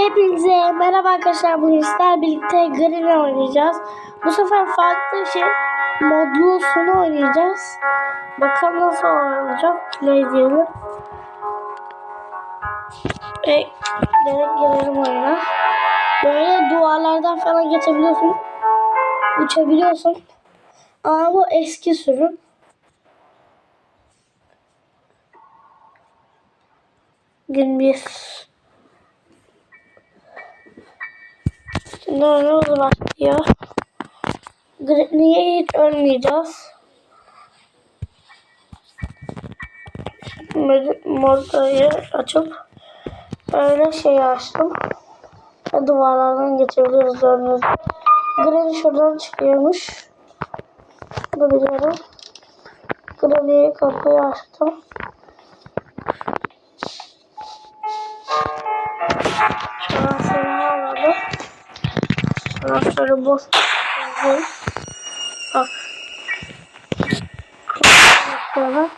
Hepinize merhaba arkadaşlar. Bugün sizlerle birlikte Green oynayacağız. Bu sefer farklı şey modlu sonu oynayacağız. Bakalım nasıl olacak. Play diyelim. Ve direkt girelim oyuna. Böyle duvarlardan falan geçebiliyorsun. Uçabiliyorsun. Ama bu eski sürüm. Gün bir. Oyunumuz başlıyor. Niye hiç ölmeyeceğiz? Mod- Modayı açıp öyle şey açtım. Duvarlardan geçebiliriz gördüğünüz. Granny şuradan çıkıyormuş. Bunu biliyorum. Granny'ye kapıyı açtım. Sonra şöyle boş koyuyorum. Bak. Koyuyorum.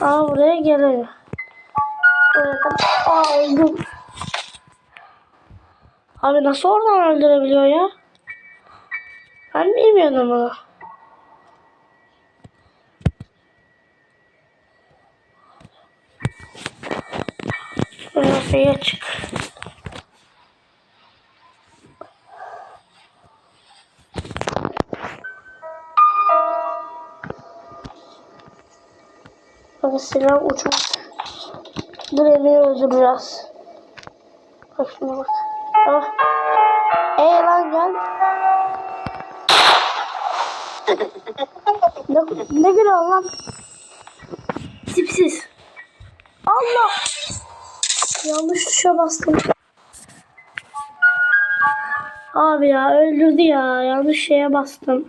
Aa buraya geliyor. Buraya kadar. Aa öldüm. Abi nasıl oradan öldürebiliyor ya? Ben bilmiyordum bunu. Şeye çık. Silah uçmuş. Direğini öldüreceğiz. Bak şuna bak. Ah. Ey lan gel. ne, ne gülüyorsun lan? Tipsiz. Allah. Yanlış tuşa bastım. Abi ya öldürdü ya. Yanlış şeye bastım.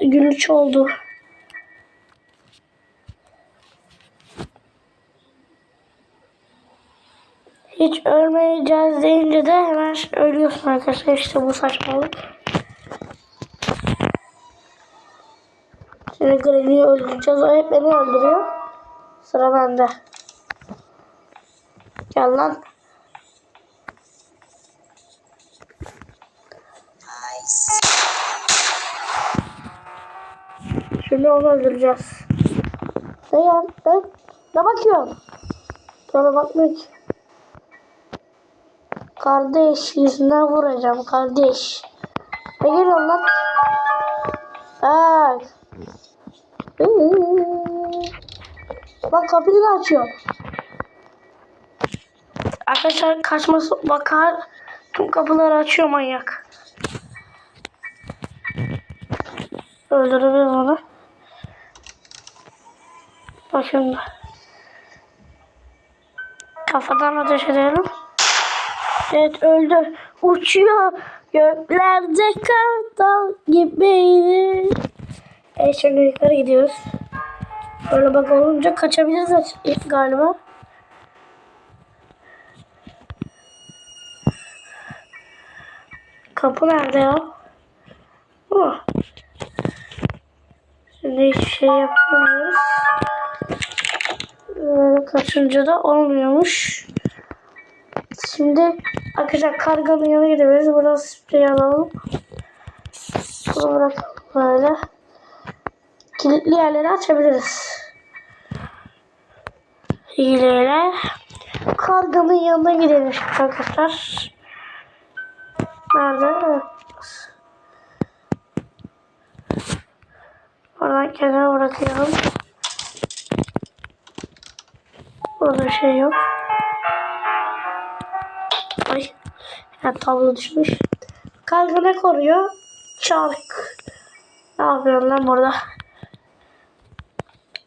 Gülüç oldu. Hiç ölmeyeceğiz deyince de hemen ölüyorsun arkadaşlar. İşte bu saçmalık. Şimdi Granny'i öldüreceğiz. O hep beni öldürüyor. Sıra bende. Gel lan. Şimdi onu öldüreceğiz. Ne ya? Ne? Bakıyorsun? Bana bakmıyor ki. Kardeş yüzüne vuracağım kardeş. Ne geliyorsun lan? Evet. Bak kapıyı da açıyor. Arkadaşlar kaçması bakar. Tüm kapıları açıyor manyak. Öldürebiliriz onu. Bak şimdi. Kafadan ateş edelim. Evet öldü. Uçuyor. Göklerde kartal gibiydi. Evet şimdi yukarı gidiyoruz. Böyle bak olunca kaçabiliriz galiba. Kapı nerede ya? Oh. Şimdi hiçbir şey yapamıyoruz. Böyle kaçınca da olmuyormuş. Şimdi arkadaşlar karganın yanına gidiyoruz. Buradan sprey alalım. Bunu bırakalım böyle. Kilitli yerleri açabiliriz. Hileyle. Karganın yanına gidelim arkadaşlar. Nerede? Oradan kenara bırakıyorum. Burada bir şey yok. Ya tablo düşmüş. Karga ne koruyor? Çark. Ne yapıyorsun lan burada?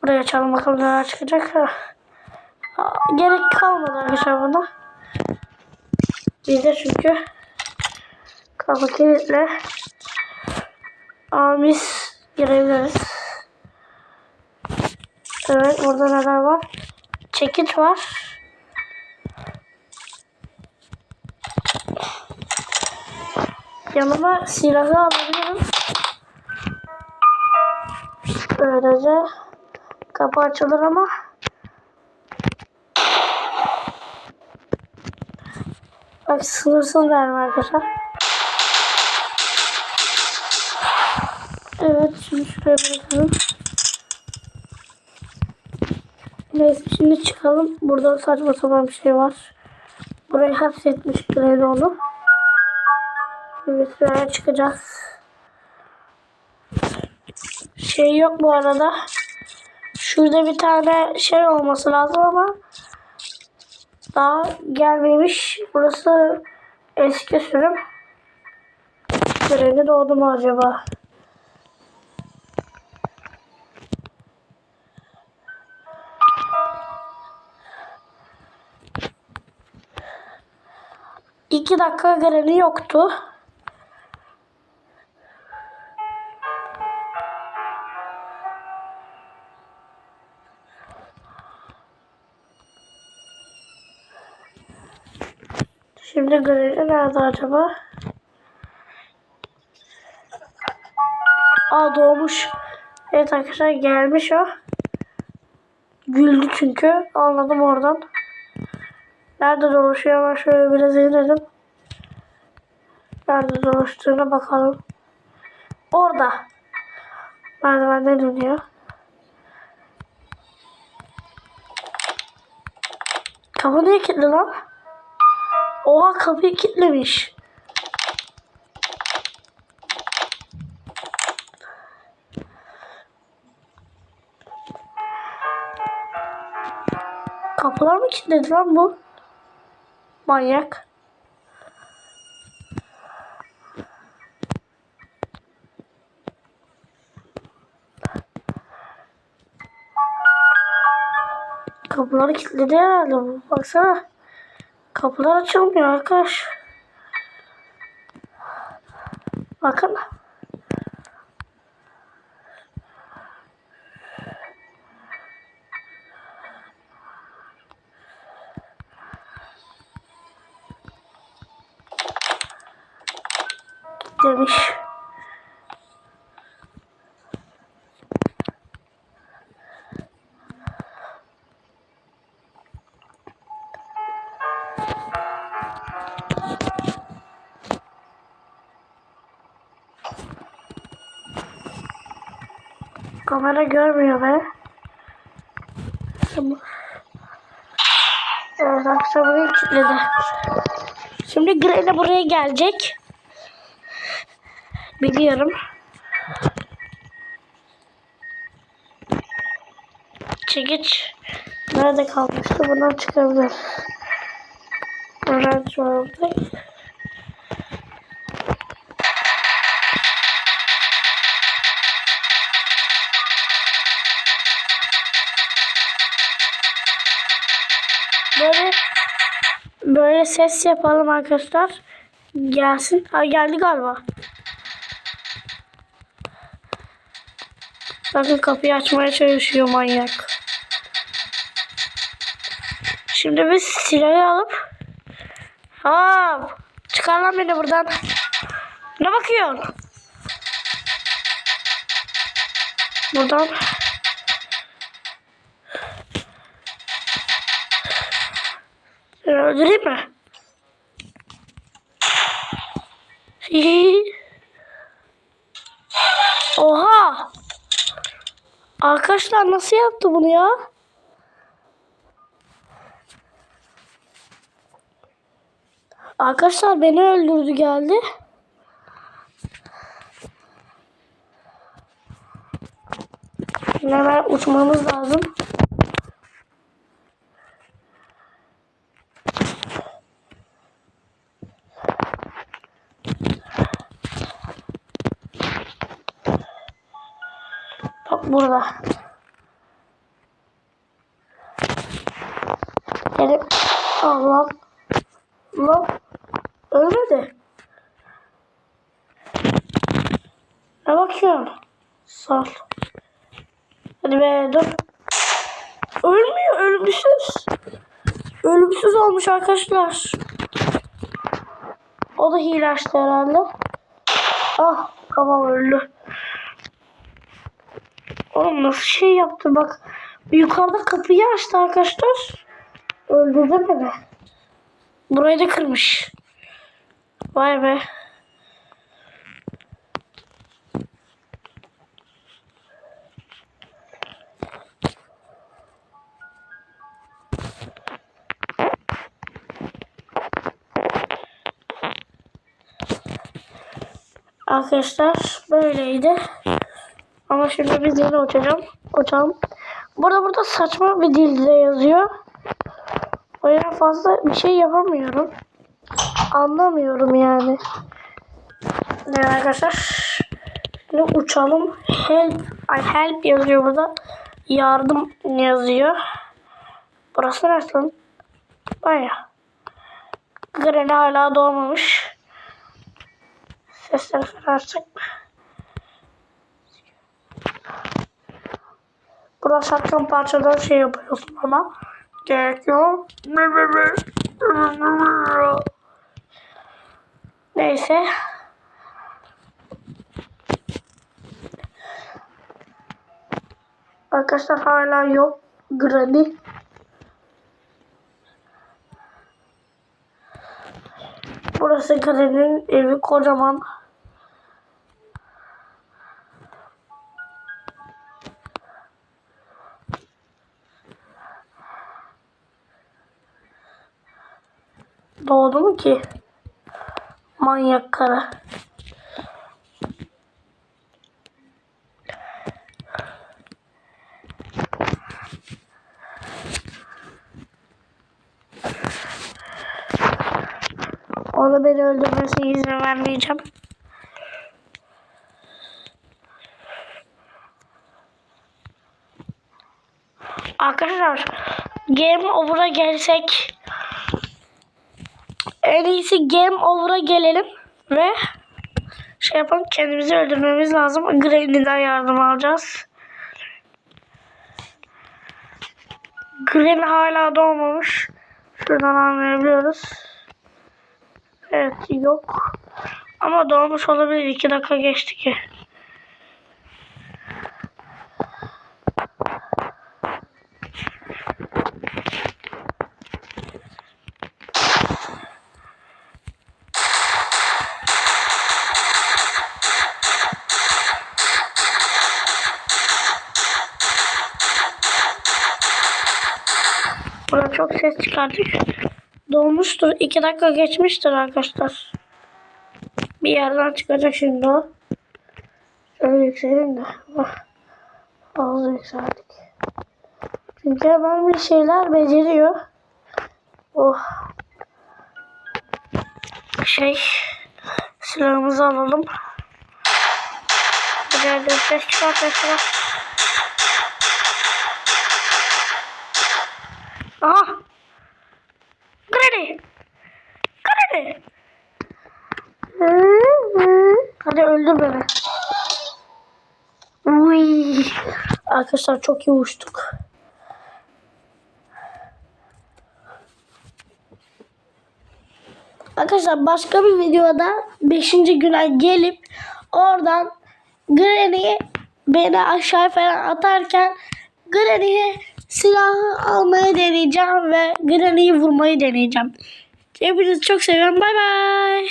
Buraya açalım bakalım neler çıkacak. Ha. Gerek kalmadı arkadaşlar buna. Bizde çünkü kapı kilitle amis girebiliriz. Evet burada neler var? Çekiç var. Yanıma silahı alabilirim. Böylece kapı açılır ama Bak sınırsız verme arkadaşlar. Evet şimdi şuraya bırakalım. Neyse şimdi çıkalım. Burada saçma sapan bir şey var. Burayı hapsetmiş onu. Şimdi sıraya çıkacağız. Şey yok bu arada. Şurada bir tane şey olması lazım ama daha gelmemiş. Burası eski sürüm. Granny doğdu mu acaba? İki dakika Granny yoktu. Şimdi Granny nerede acaba? Aa doğmuş. Evet arkadaşlar gelmiş o. Güldü çünkü. Anladım oradan. Nerede dolaşıyor ben şöyle biraz inelim. Nerede dolaştığına bakalım. Orada. Merdivenden iniyor. Kapı niye kilitli lan? Oha kapıyı kilitlemiş. Kapılar mı kilitledi lan bu? Manyak. Kapıları kilitledi herhalde bu. Baksana. Kapılar açılmıyor arkadaş. Bakın. Demiş. Kamera görmüyor be. Evet burayı kilitledi. Şimdi Granny buraya gelecek. Biliyorum. Çekiç nerede kalmıştı? Buradan çıkabilir. Öğrenci var Böyle böyle ses yapalım arkadaşlar. Gelsin. Ha geldi galiba. Bakın kapıyı açmaya çalışıyor manyak. Şimdi biz silahı alıp Hop! Çıkar lan beni buradan. Ne bakıyorsun? Buradan Seni öldüreyim mi? Hihi. Oha! Arkadaşlar nasıl yaptı bunu ya? Arkadaşlar beni öldürdü geldi. Hemen uçmamız lazım. Burada. Gelip Allah Allah ölmedi. Ne bakıyorsun? Sal. Hadi be dur. Ölmüyor ölümsüz. Ölümsüz olmuş arkadaşlar. O da hile açtı herhalde. Ah tamam öldü. Oğlum nasıl şey yaptı bak. Yukarıda kapıyı açtı arkadaşlar. Öldürdü beni. Burayı da kırmış. Vay be. Arkadaşlar böyleydi. Ama şimdi biz yine uçacağım. Uçalım. Burada burada saçma bir dilde yazıyor. O yüzden fazla bir şey yapamıyorum. Anlamıyorum yani. Evet arkadaşlar. Şimdi uçalım. Help. Ay help yazıyor burada. Yardım yazıyor. Burası neresi lan? Baya. Granny hala doğmamış. Sesleri falan açacak mı? Burada şartkan parçadan şey yapıyorsun ama gerek yok. Neyse. Arkadaşlar hala yok. Granny. Burası Granny'nin evi kocaman. Ki? Manyak karı. Onu beni öldürmesine izin vermeyeceğim. Arkadaşlar Game Over'a gelsek en iyisi Game Over'a gelelim ve şey yapalım kendimizi öldürmemiz lazım. Granny'den yardım alacağız. Granny hala doğmamış. Şuradan anlayabiliyoruz. Evet yok. Ama doğmuş olabilir. 2 dakika geçti ki. Çok ses çıkardık. Dolmuştur. 2 dakika geçmiştir arkadaşlar. Bir yerden çıkacak şimdi o. Şöyle yükselin de. Fazla yükseldik. Çünkü hemen bir şeyler beceriyor. Oh. Şey. Silahımızı alalım. Bir yerde ses mesela. Aha. Granny. Granny. Hadi öldür beni. Uy. Arkadaşlar çok iyi uçtuk. Arkadaşlar başka bir videoda 5. güne gelip oradan Granny'i beni aşağı falan atarken Granny'ye silahı almayı deneyeceğim ve Granny'yi vurmayı deneyeceğim. Hepinizi çok seviyorum. Bay bay.